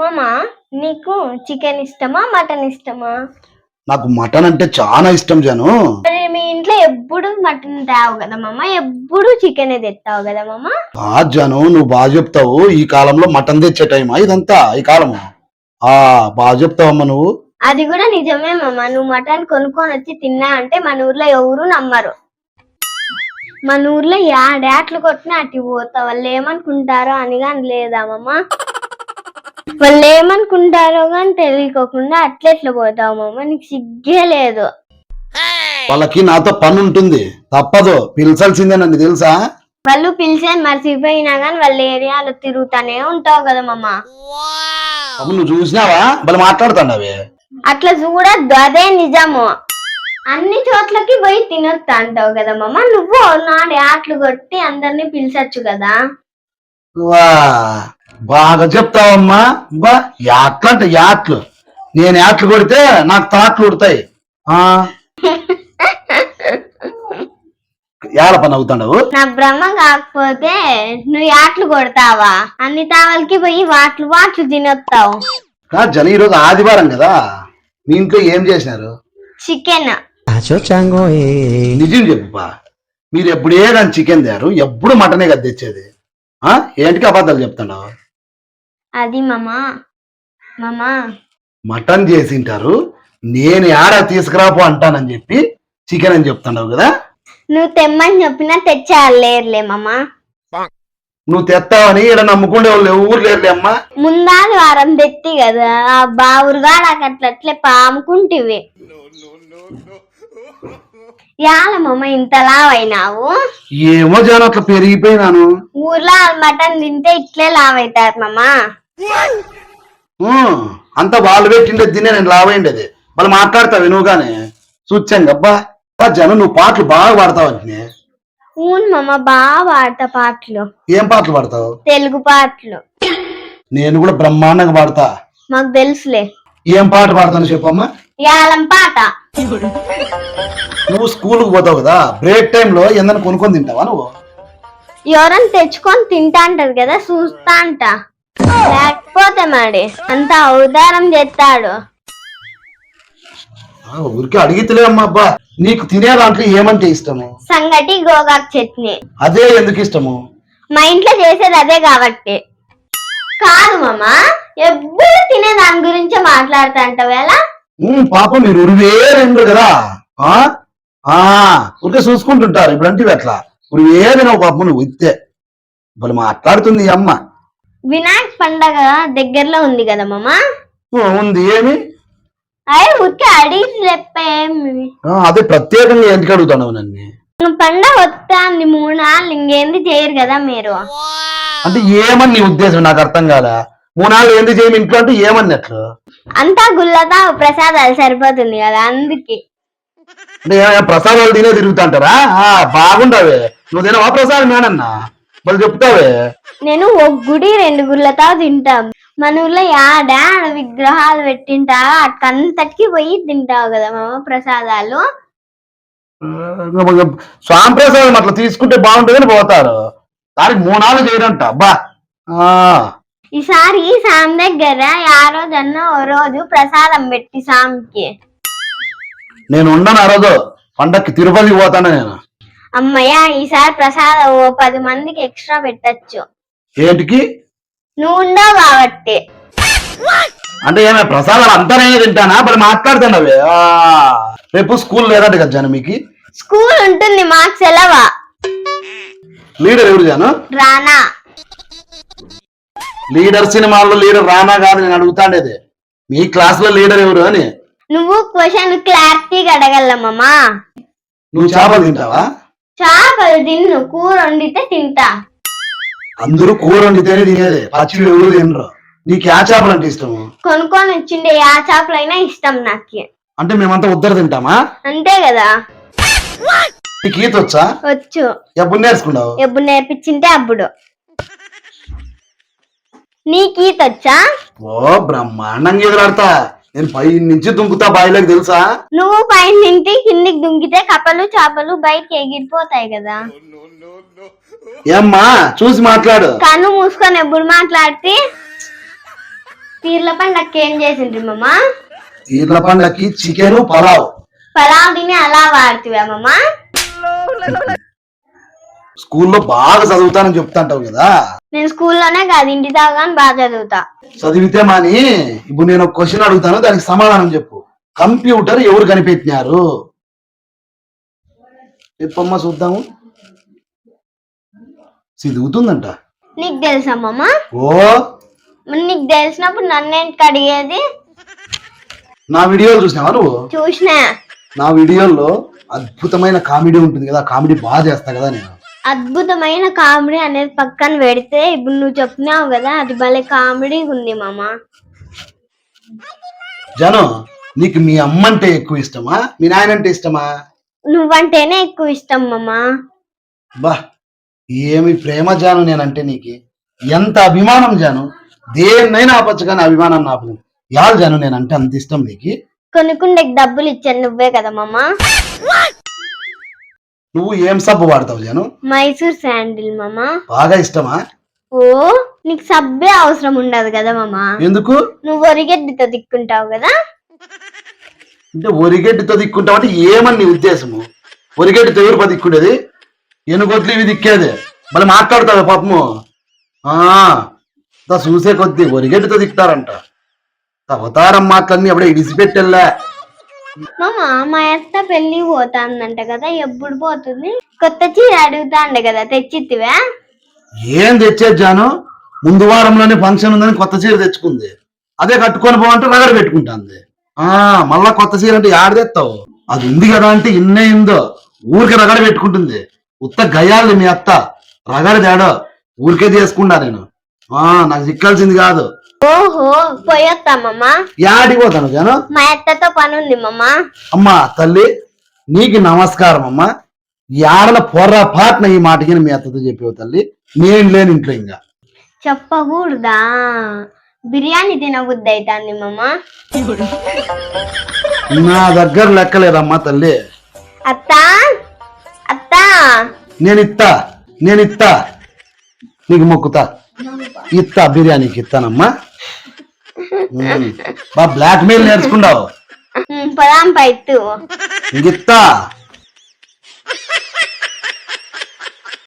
మామ నీకు చికెన్ ఇష్టమా మటన్ ఇష్టమా? నాకు మటన్ అంటే చాలా ఇష్టం జాను. మరి మీ ఇంట్లో ఎప్పుడు మటన్ తేవు కదా మామ? ఎప్పుడు చికెన్ తెస్తావు కదా మామ? ఆ జాను నువ్వు బాగా చెప్తావు. ఈ కాలంలో మటన్ తెచ్చే టైమా ఇదంతా ఈ కాలము. ఆ బాగా చెప్తావమ్మా నువ్వు. అది కూడా నిజమే మామ. నువ్వు మటన్ కొనుక్కొని వచ్చి తిన్నా అంటే మన ఊర్లో ఎవరు నమ్మరు. మన ఊర్లో యాడాట్లు కొట్టినా అటు పోతావు? వాళ్ళు ఏమనుకుంటారో అని కానీ లేదా మామ? వాళ్ళు ఏమనుకుంటారో కానీ తెలియకోకుండా అట్లెట్లా పోతావు మామ నీకు సిగ్గే లేదు. వాళ్ళకి నాతో పని ఉంటుంది తప్పదు. పిలిచాల్సిందే నన్ను తెలుసా? వాళ్ళు పిలిచేది మర్చిపోయినా కానీ వాళ్ళ ఏరియాలో తిరుగుతానే ఉంటావు కదా మామ. అప్పుడు నువ్వు చూసినావా? వాళ్ళు మాట్లాడుతాండవే. అట్లా చూడద్దు. అదే నిజము. అన్ని చోట్లకి పోయి తినొస్తా అంటావు కదా మామ. నువ్వు నాడు ఆటలు కొట్టి అందరినీ పిలిచచ్చు కదా. వా. బాగా చెప్తావమ్మా. బా యాట్లు అంటే యాట్లు నేను యాట్లు కొడితే నాకు తాట్లు ఉడతాయి. పని అవుతాండవు? నా బ్రహ్మ కాకపోతే నువ్వు ఆటలు కొడతావా? అన్ని తావలకి పోయి వాట్లు వాట్లు తినొస్తావు జన ఈరోజు ఆదివారం కదా. మీ ఇంట్లో ఏం చేసినారు? చికెన్. నిజం చెప్పుపా. మీరు ఎప్పుడే కానీ చికెన్ తేరు ఎప్పుడు మటనే కదా తెచ్చేది. ఆ? ఏంటికి అబద్ధాలు చెప్తున్నావు అది మామ. మామ. మటన్ చేసింటారు. నేను ఆడ తీసుకురాపో అంటానని చెప్పి చికెన్ అని చెప్తున్నావు కదా? నువ్వు తెమ్మని చెప్పినా తెచ్చేయాలేరులే మామ. నువ్వు తెస్తావని ఇక్కడ నమ్ముకునే వాళ్ళు ఎవరు లేరులే అమ్మా. ముందాది వారం తెత్తి కదా ఆ బావురుగా నాకు పాముకుంటివి. యాల మామ ఇంతలా అయినావు ఏమో జనం అట్లా పెరిగిపోయినాను. ఊర్లో మటన్ తింటే ఇట్లే లావైతారు మామ. అంతా వాళ్ళు పెట్టిండే తినే నేను లావైండేది. వాళ్ళు మాట్లాడతావు నువ్వుగానే చూచాను అబ్బా జనం నువ్వు పాటలు బాగా పాడతావు అంటే ఊన్ మామ బాగా పాడతా పాటలు. ఏం పాటలు పాడతావు? తెలుగు పాటలు. నేను కూడా బ్రహ్మాండంగా పాడతా. మాకు తెలుసులే. ఏం పాట పాడతాను చెప్పమ్మా యాలం పాట. నువ్వు స్కూల్కి పోతావు కదా బ్రేక్ టైంలో ఏందన్నా కొనుక్కొని తింటావా నువ్వు? ఎవరన్నా తెచ్చుకొని తింటా అంటది కదా చూస్తా అంట. లేకపోతే మరి అంత అవతారం చేస్తాడు. ఊరికే అడిగితలే అమ్మా అబ్బా. నీకు తినే దాంట్లో ఏమంటే ఇష్టము? సంగటి గోగాకు చట్నీ. అదే ఎందుకు ఇష్టము? మా ఇంట్లో చేసేది అదే కాబట్టి. కాదు మామ ఎప్పుడు తినే దాని గురించే మాట్లాడుతా అంటావు ఎలా? ఉమ్, పాపం మీరు ఉరివే రెండు కదా? ఆ? ఆ ఊరికే చూసుకుంటుంటారు. ఇప్పుడంటే అట్లా. ఉరివే తినవు పాపం నువ్వు ఇత్తే. మాట్లాడుతుంది ఈ అమ్మ. వినాయక పండగ దగ్గరలో ఉంది కదా మామ? ఓ, ఉంది. ఏమి? అయ్యి ఊరికే అడిగి అదే ప్రత్యేకంగా ఎందుకు అడుగుతాను నన్ను? పండగ వస్తుంది మూడు నాళ్ళు ఇంకేంది చేయరు కదా మీరు? అంటే ఏమని నీ ఉద్దేశం? నాకు అర్థం కాలే. మూనాళ్ళు ఎందుకు చేయమి ఇంట్లో అంటే ఏమన్నట్లు? అంతా గుల్లతా ప్రసాదాలు సరిపోతుంది కదా అందుకే. అంటే ఏ- ప్రసాదాలు తినే తిరుగుతుంటారా? ఆ, బాగుండవే. నువ్వు తినవా ప్రసాదం మేనన్నా వాళ్ళు చెప్తావే. నేను ఒక గుడి రెండు గుళ్ళతో తింటాం. మన ఊర్లో యాడ విగ్రహాలు పెట్టింటా అక్కడంతటికి పోయి తింటావు కదా మామ ప్రసాదాలు? స్వామి ప్రసాదం అట్లా తీసుకుంటే బాగుంటుందని పోతారు. దానికి మూనాళ్ళు చేయరంట. అబ్బా ఆ. ఈసారి సామ్ దగ్గర ఆ రోజన్నా ఓ రోజు ప్రసాదం పెట్టి సామికి నేను ఉండను ఆ రోజు. పండక్కి తిరుపతికి పోతాను నేను. అమ్మయ్య ఈసారి ప్రసాదం ఓ పది మందికి ఎక్స్ట్రా పెట్టచ్చు. ఏంటికి? నువ్వు ఉండవు కాబట్టి. అంటే ఏమే ప్రసాదాలు అంతా నేనే తింటానా? మరి మాట్లాడుతున్నావే. ఆ, రేపు స్కూల్ లేదంట కదా జాను మీకు? స్కూల్ ఉంటుంది మాకు సెలవా. లీడర్ ఎవరు జాను? రానా. లీడర్ సినిమాల్లో లీడర్ రానా కాదు నేను అడుగుతాండేది. మీ క్లాస్లో లీడర్ ఎవరు అని. నువ్వు క్వశ్చన్ క్లారిటీగా అడగలమ్మా నువ్వు చేపలు తింటావా? చేపలు తిన్ను కూర వండితే తింటా. అందరూ కూర వండితేనే తినేది. పచ్చివి ఎవరు తినరు. నీకు ఆ చేపలు అంటే ఇష్టము? కొనుక్కొని వచ్చిండే ఆ చేపలైనా ఇష్టం నాకు. అంటే మేమంతా ఉద్దరు తింటామా? అంతే కదా. నీకు ఈత వచ్చా? వచ్చు. ఎప్పుడు నేర్చుకున్నావు? ఎప్పుడు నేర్పించింటే అప్పుడు. నీకు ఈత వచ్చా? ఓ బ్రహ్మాండంగా ఎదురాడతా. నేను పై నుంచి దుంకుతా బాయిలోకి తెలుసా? నువ్వు పైన నింటి కిందికి దుంకితే కప్పలు చేపలు బయటికి ఎగిరిపోతాయి కదా. ఏమ్మా చూసి మాట్లాడు. కన్ను మూసుకొని ఎప్పుడు మాట్లాడితే పీర్ల పండక్కి ఏం చేసిండ్రి మామ? ఈర్ల పండక్కి చికెన్ పలావ్. పలావ్ తిని అలా వాడుతువా స్కూల్లో బాగా చదువుతానని చెప్తాంటావు కదా. నేను స్కూల్లోనే కాదు ఇంటి దాకా బాగా చదువుతా. చదివితే మాని ఇప్పుడు నేను ఒక క్వశ్చన్ అడుగుతాను దానికి సమాధానం చెప్పు. కంప్యూటర్ ఎవరు కనిపెట్టినారు? చెప్పమ్మా చూద్దాము. చదువుతుందంట నీకు తెలుసా మామ? ఓ! నీకు తెలిసినప్పుడు నన్నేంటికి అడిగేది? నా వీడియోలు చూసినావా నువ్వు? చూసినా. నా వీడియోల్లో అద్భుతమైన కామెడీ ఉంటుంది కదా కామెడీ బాగా చేస్తా కదా నేను. అద్భుతమైన కామెడీ అనేది పక్కన పెడితే ఇప్పుడు నువ్వు చెప్పినావు కదా అది భలే కామెడీ ఉంది మామ. జనం నీకు మీ అమ్మ అంటే ఎక్కువ ఇష్టమా? మీ నాయన అంటే ఇష్టమా? నువ్వంటేనే ఎక్కువ ఇష్టం మామ. బా ఏమి ప్రేమ జాను నేనంటే నీకు? ఎంత అభిమానం జాను? దేన్నైనా ఆపచ్చు కానీ అభిమానం ఆపను యాలు జాను నేనంటే అంత ఇష్టం నీకు? కొనుక్కుండేకి డబ్బులు ఇచ్చాను నువ్వే కదా మామ? నువ్వు ఏం సబ్బు వాడతావు జాను? మైసూర్ శాండిల్ మామ. బాగా ఇష్టమా? ఓ నీకు సబ్బే అవసరం ఉండదు కదా మామ. ఎందుకు? నువ్వు ఒరిగడ్డితో దిక్కుంటావు కదా? అంటే ఒరిగడ్డితో దిక్కుంటావు అంటే ఏమని నీ ఉద్దేశము? ఒరిగడ్డితో ఎవరు దిక్కుండేది ఎనుగొడ్లు ఇవి దిక్కేది మళ్ళీ మాట్లాడతావు పాపము. దా చూసే కొద్ది ఒరిగడ్డితో దిక్తారంట అవతారం మాటలన్నీ అప్పుడే ఇడిసిపెట్టెల్లా. మామ మా అత్త పెళ్ళి పోతాందంట కదా ఎప్పుడు పోతుంది? కొత్త చీర అడుగుతాండే కదా తెచ్చిత్తివా? ఏం తెచ్చేది జాను? ముందు వారంలోనే ఫంక్షన్ ఉందని కొత్త చీర తెచ్చుకుంది. అదే కట్టుకొని పోవంటే రగడ పెట్టుకుంటాంది. ఆ మళ్ళా కొత్త చీర అంటే యాడ తెస్తావు అది ఉంది కదా అంటే ఇన్నే ఇందో. ఊరికే రగడ పెట్టుకుంటుంది. ఉత్త గయాలి మీ అత్త. రగడ తేడో. ఊరికే చేసుకుంటా నేను. ఆ నాకు చిక్కాల్సింది కాదు. ఓహో పోయొత్తామమ్మ యాడికి పోతాను జాను? మా అత్తతో పని ఉంది మమ్మ అమ్మా తల్లి నీకు నమస్కారం అమ్మా. యాడన పొర్రపాటున ఈ మాటకి మీ అత్తతో చెప్పేవు తల్లి. నేను లేని ఇంట్లో ఇంకా. చెప్పకూడదా? బిర్యానీ తినబుద్ధి అవుతాంది మమ్మ నా దగ్గర లెక్కలేదమ్మా తల్లి. అత్త అత్త నేను ఇత్తా నేను ఇత్తా నీకు మొక్కుతా. ఇత్తా బిర్యానీకి ఇస్తానమ్మా. బా బ్లాక్ మెయిల్ నేర్చుకుంటావు పొలాం పైత్తు ఇత్తా